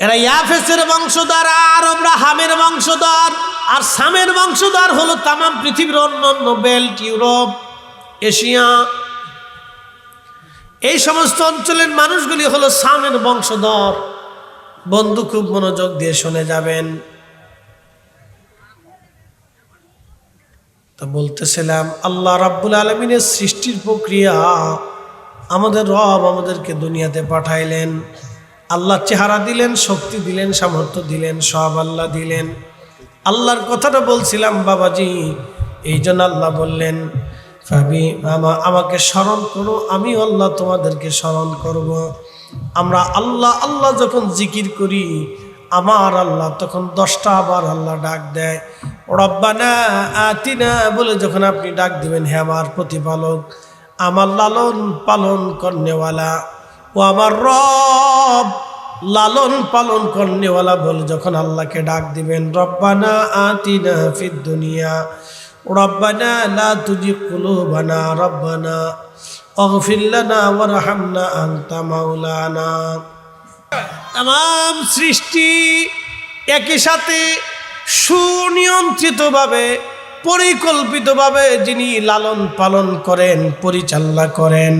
এরা ইয়াফেসের বংশধর, আর আমরা হামের বংশধর, আর সামের বংশধর হলো তামাম পৃথিবীর অন্য বেল্ট, ইউরোপ, এশিয়া। এই সমস্ত অঞ্চলের মানুষগুলি হলো সামের বংশধর। বন্ধু খুব মনোযোগ দিয়ে শুনে যাবেন। তো বলতেছিলাম, আল্লাহ রাব্বুল আলমিনের সৃষ্টির প্রক্রিয়া আমাদের রব আমাদেরকে দুনিয়াতে পাঠাইলেন। আল্লাহ চেহারা দিলেন, শক্তি দিলেন, সামর্থ্য দিলেন, সব আল্লাহ দিলেন আল্লাহর কথাটা বলছিলাম, বাবাজি, এই জন্য আল্লাহ বললেন আমা- আমাকে স্মরণ করো, আমি আল্লাহ তোমাদেরকে স্মরণ করব। আমরা আল্লাহ আল্লাহ যখন জিকির করি, আমার আল্লাহ তখন দশটা আবার আল্লাহ ডাক দেয় রব্বানা আতিনা বলে যখন আপনি ডাক দিবেন, হে আমার প্রতিপালক, আমার লালন পালন করনেওয়ালা ও আমার রব লালন পালন করনেওয়ালা বলে যখন আল্লাহকে ডাক দিবেন রব্বানা আতিনা ফিদ দুনিয়া রব্বানা লা তুজি কুলুবানা রব্বানা اغفر لنا وارحمنا أنت مولانا তাম সৃষ্টি একই সাথে সুনিয়ন্ত্রিতভাবে পরিকল্পিতভাবে যিনি লালন পালন করেন পরিচালনা করেন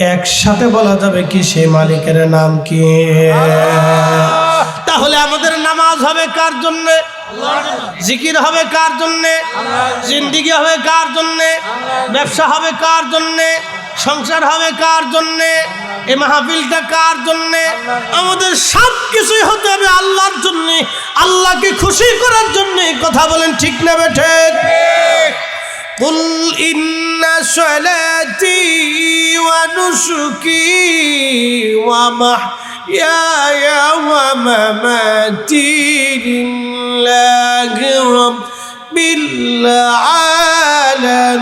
একসাথে বলা যাবে কি সে মালিকের নাম কি? তাহলে আমাদের নামাজ হবে কার জন্য? জিকির হবে কার জন্য? জিন্দিগি হবে কার জন্য? ব্যবসা হবে কার জন্য? সংসার হবে কার জন্য? এ মাহফিলটা কার জন্য? আমাদের সব কিছুই হতে হবে আল্লাহর জন্য আল্লাহকে খুশি করার জন্য। কথা বলেন ঠিক না বেঠে কুল ইন্না সলাতি ونسكي ومحياي ومماتي لله رب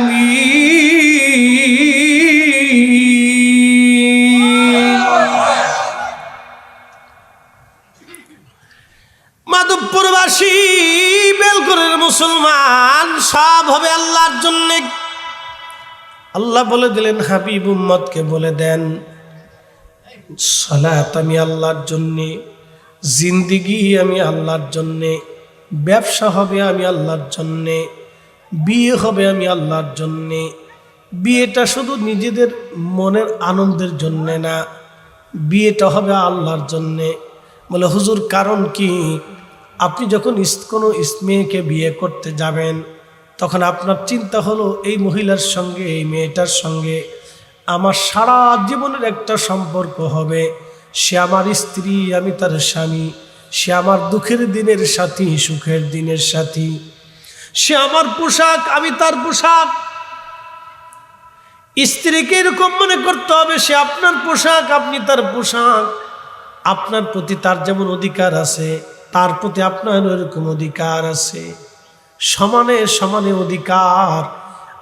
العالمين মাধবপুরবাসী বেলকরের মুসলমান সব হবে আল্লাহর জন্য আল্লাহ বলে দিলেন, হাবিব উম্মদকে বলে দেন, সালাত আমি আল্লাহর জন্যে, জিন্দিগি আমি আল্লাহর জন্যে, ব্যবসা হবে আমি আল্লাহর জন্যে, বিয়ে হবে আমি আল্লাহর জন্যে, বিয়েটা শুধু নিজেদের মনের আনন্দের জন্যে না, বিয়েটা হবে আল্লাহর জন্যে। বলে, হুজুর, কারণ কি? আপনি যখন কোনো ইস- মেয়েকে বিয়ে করতে যাবেন তখন আপনার চিন্তা হলো, এই মহিলার সঙ্গে, এই মেয়েটার সঙ্গে আমার সারা জীবনের একটা সম্পর্ক হবে। সে আমার স্ত্রী, আমি তার স্বামী। সে আমার দুঃখের দিনের সাথী, সুখের দিনের সাথী। সে আমার পোশাক, আমি তার পোশাক। স্ত্রীকে এরকম মনে করতে হবে, সে আপনার পোশাক, আপনি তার পোশাক। আপনার প্রতি তার যেমন অধিকার আছে, তার প্রতি আপনার এরকম অধিকার আছে। সমানে সমানে অধিকার।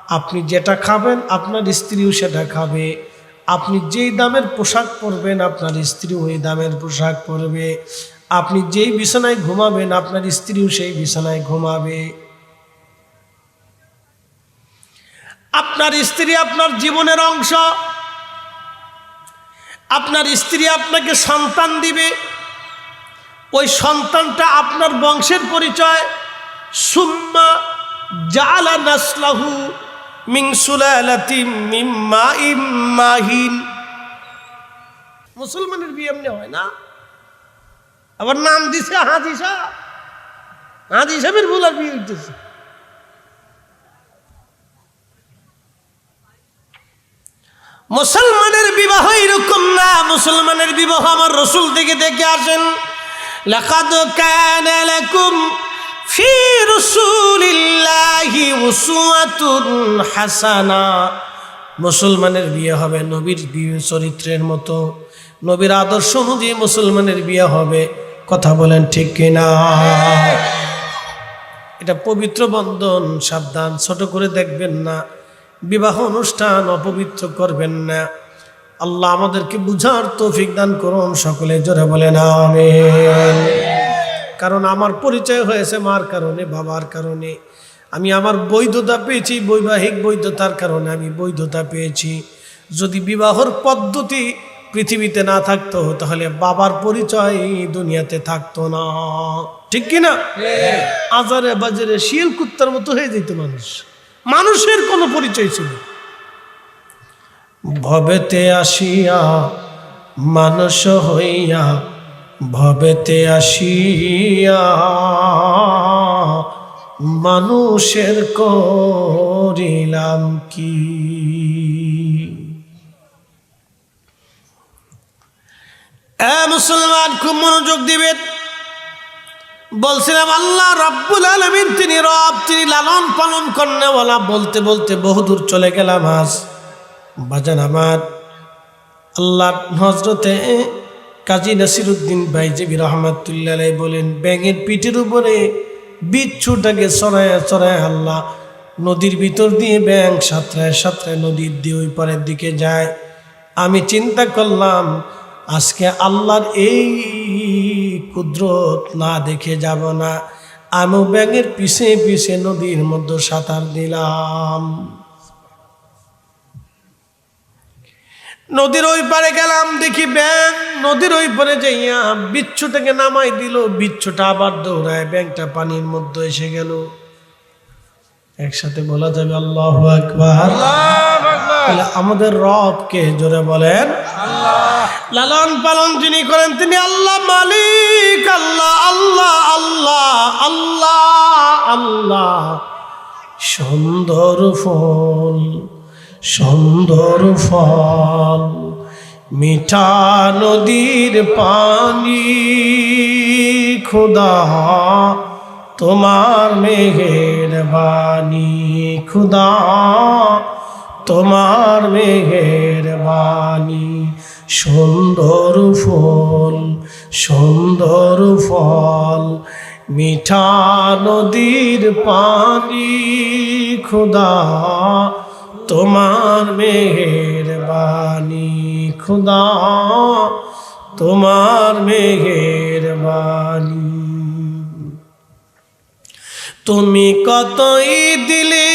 আপনি যেটা খাবেন, আপনার স্ত্রীও সেটা খাবে। আপনি যেই দামের পোশাক পরবেন, আপনার স্ত্রী ওই দামের পোশাক পরবে। আপনি যেই বিছানায় ঘুমাবেন, আপনার স্ত্রীও সেই বিছানায় ঘুমাবে। আপনার স্ত্রী আপনার জীবনের অংশ। আপনার স্ত্রী আপনাকে সন্তান দিবে। ওই সন্তানটা আপনার বংশের পরিচয়। সুম্মা জালা নাসলাহু মিং মিম্মা ইম্মাহিন মুসলমানের বিয়ে এমনি হয় না। আবার নাম দিছে হাদিসা হাদি সাহেবের ভুল আর বিয়ে মুসলমানের বিবাহ এরকম না। মুসলমানের বিবাহ আমার রসুল থেকে দেখে আসেন। লাকাদ কানা ফি রাসূলিল্লাহি উসওয়াতুন হাসানা। মুসলমানের বিয়ে হবে নবীর বিয়ে চরিত্রের মতো। নবীর আদর্শ অনুযায়ী মুসলমানের বিয়ে হবে। কথা বলেন ঠিক কিনা? এটা পবিত্র বন্ধন, সাবধান, ছোট করে দেখবেন না। বিবাহ অনুষ্ঠান অপবিত্র করবেন না। আল্লাহ আমাদেরকে বুঝার তৌফিক দান করুন, সকলে জোরে বলেন, আমিন। কারণ আমার পরিচয় হয়েছে মার কারণে, বাবার কারণে। আমি আমার বৈধতা পেয়েছি, বৈবাহিক বৈধতার কারণে আমি বৈধতা পেয়েছি। যদি বিবাহর পদ্ধতি পৃথিবীতে না থাকতো, তাহলে বাবার পরিচয় দুনিয়াতে থাকতো না। ঠিক কিনা আজারে বাজারে শিয়াল কুত্তার মতো হয়ে যেত মানুষ। মানুষের কোনো পরিচয় ছিল। ভবেতে আসিয়া মানুষ হইয়া ভবেতে আসিয়া মানুষের করিলাম কি? মুসলমান, খুব মনোযোগ দিবেন। বলছিলাম, আল্লাহ রাব্বুল আলমিন, তিনি রব, তিনি লালন পালন করেনা বলতে বলতে বহুদূর চলে গেলাম আজ। বাজান আমার, আল্লাহ হজরতে কাজী নাসিরুদ্দিন ভাইজেবি রহমাতুল্লাহ বলেন, ব্যাঙের পিঠের উপরে বিচ্ছুটাকে চড়ায় চড়ায় হাল্লা, নদীর ভিতর দিয়ে ব্যাং সাঁতরায় সাঁতরায় নদীর দিয়ে ওই পারের দিকে যায়। আমি চিন্তা করলাম, আজকে আল্লাহর এই কুদরত না দেখে যাব না। আমি ব্যাঙের পিছে পিছে নদীর মধ্যে সাঁতার দিলাম। নদীর ওই পারে গেলাম দেখি ব্যাং নদীর ওই পারে যাইয়া বিচ্ছুটাকে নামাই দিল। বিচ্ছুটা আবার দৌড়ায় ব্যাংটা পানির মধ্যে এসে গেল। একসাথে বলা যাবে আল্লাহ আকবার। তাহলে আমাদের রবকে জোরে বলেন? লালন পালন যিনি করেন তিনি আল্লাহ মালিক। আল্লাহ আল্লাহ আল্লাহ আল্লাহ আল্লাহ। সুন্দর ফল। সুন্দর ফল, মিঠা নদীর পানি খুদা তোমার মেঘের বাণী খুদা তোমার মেঘের বাণী, সুন্দর ফল সুন্দর ফল, মিঠা নদীর পানি খুদা তোমার মেঘের বাণী খুদা। তোমার মেঘের বাণী তুমি কতই দিলে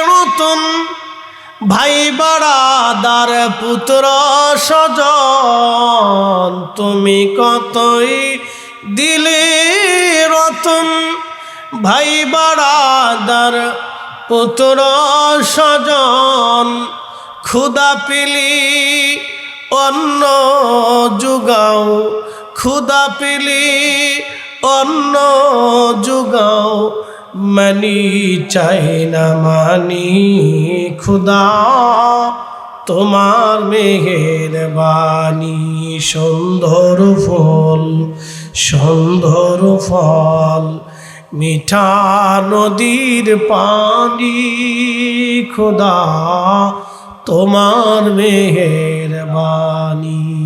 রতন ভাই বাড়াদার পুত্র সজন তুমি কতই দিলে রতন ভাই বাড়াদার পুত্র সজন ক্ষুদা পিলি অন্ন যুগাও ক্ষুদা পিলি অন্ন যুগাও, মানি চাই না মানি খুদা তোমার মেঘের বাণী সুন্দর ফল সুন্দর ফল মিঠা নদীর পানি, খুদা, তোমার মেঘের বাণী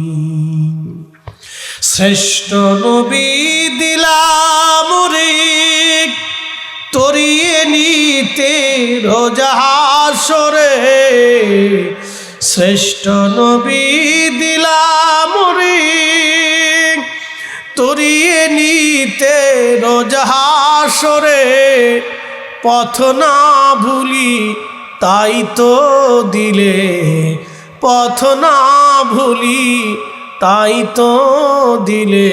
শ্রেষ্ঠ নবী দিলাম রে, তরিয়ে নিতে রোজাহাসরে শ্রেষ্ঠ নবী দিলাম রে তরিয়ে নিতে রোজাহাসরে পথ না ভুলি, তাই তো দিলে। পথ না ভুলি, তাই তো দিলে।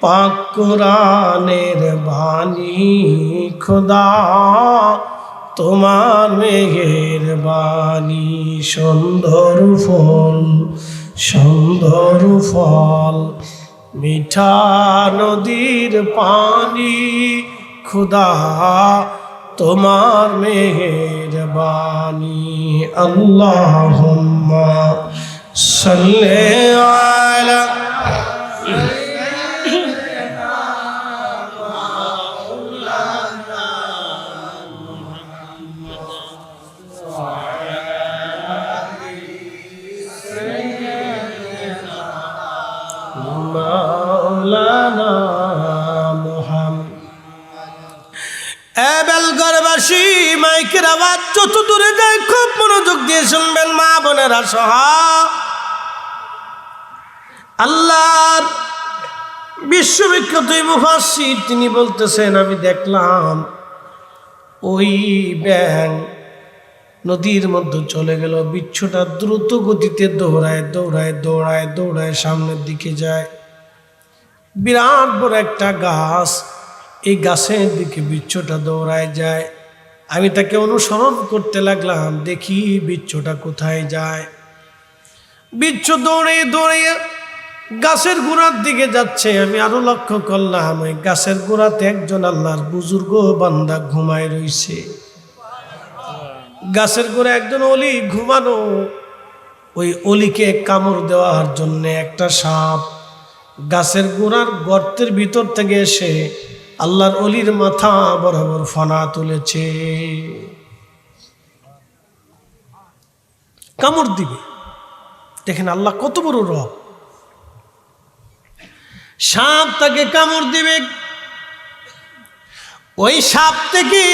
পাক কোরআনের বাণী খোদা, তোমার মেঘের বাণী সুন্দর ফল সুন্দর ফল। মিঠা নদীর পানি খুদা তোমার মেহের বানি আল্লাহ সাল্লে আলা খুব মা তিনি বলতেছেন, আমি দেখলাম ওই ব্যাং নদীর মধ্যে চলে গেল, বিচ্ছুটা দ্রুত গতিতে দৌড়ায় দৌড়ায় দৌড়ায় দৌড়ায় সামনের দিকে যায়। বিরাট বড় একটা গাছ। এই গাছের দিকে বিচ্ছুটা দৌড়ায় যায়। আমি তাকে অনুসরণ করতে লাগলাম, দেখি বিচ্ছুটা কোথায় যায়। বিচ্ছু দৌড়ে দৌড়ে গাছের গোড়ার দিকে যাচ্ছে। আমি আরও লক্ষ্য করলাম, ওই গাছের গোড়াতে একজন আল্লাহর বুজুর্গ বান্দা ঘুমায় রইছে। গাছের গোড়ে একজন অলি ঘুমানো। ওই অলিকে কামড় দেওয়ার জন্য একটা সাপ গাছের গোড়ার গর্তের ভিতর থেকে এসে আল্লাহর অলির মাথা বরাবর ফনা তুলেছে। কামড় দিবে। দেখেন আল্লাহ কত বড় রব। সাপ তাকে কামড় দিবে। ওই সাপ থেকে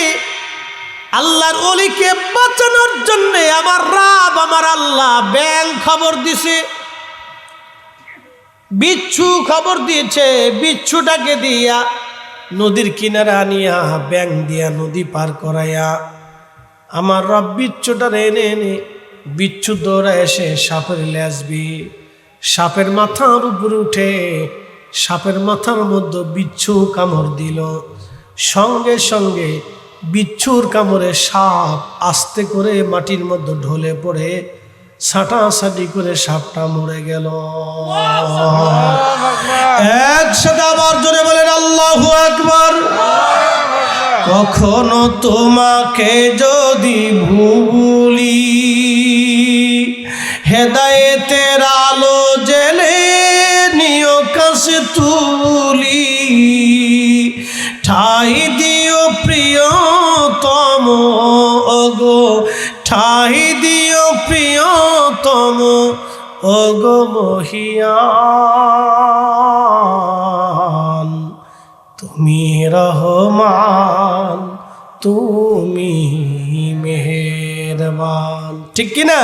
আল্লাহর অলিকে বাঁচানোর জন্য আমার রাব, আমার আল্লাহ ব্যাং খবর দিছে। বিচ্ছু খবর দিয়েছে, বিচ্ছুটাকে দিয়া নদীর কিনারে আনিয়া ব্যাং দিয়া নদী পার করাইয়া, আমার রব বিচ্ছুটা এনে এনে বিচ্ছু দৌড়া এসে সাপের লেসবি সাপের মাথার উপরে উঠে সাপের মাথার মধ্যে বিচ্ছু কামড় দিল। সঙ্গে সঙ্গে বিচ্ছুর কামড়ে সাপ আস্তে করে মাটির মধ্যে ঢলে পড়ে সাটাসাটি করে সাপটা মরে গেল। একসাথে আবার জোরে বলেন, আল্লাহ একবার কখনো তোমাকে যদি ভুলি, হেদায়েতের আলো জেলে নিয় কাছে তুলি। ঠাই দিও প্রিয়তম প্রিয়তম ওগো মহিয়ান তুমি রহমান তুমি মেহেরবান। ঠিক কিনা?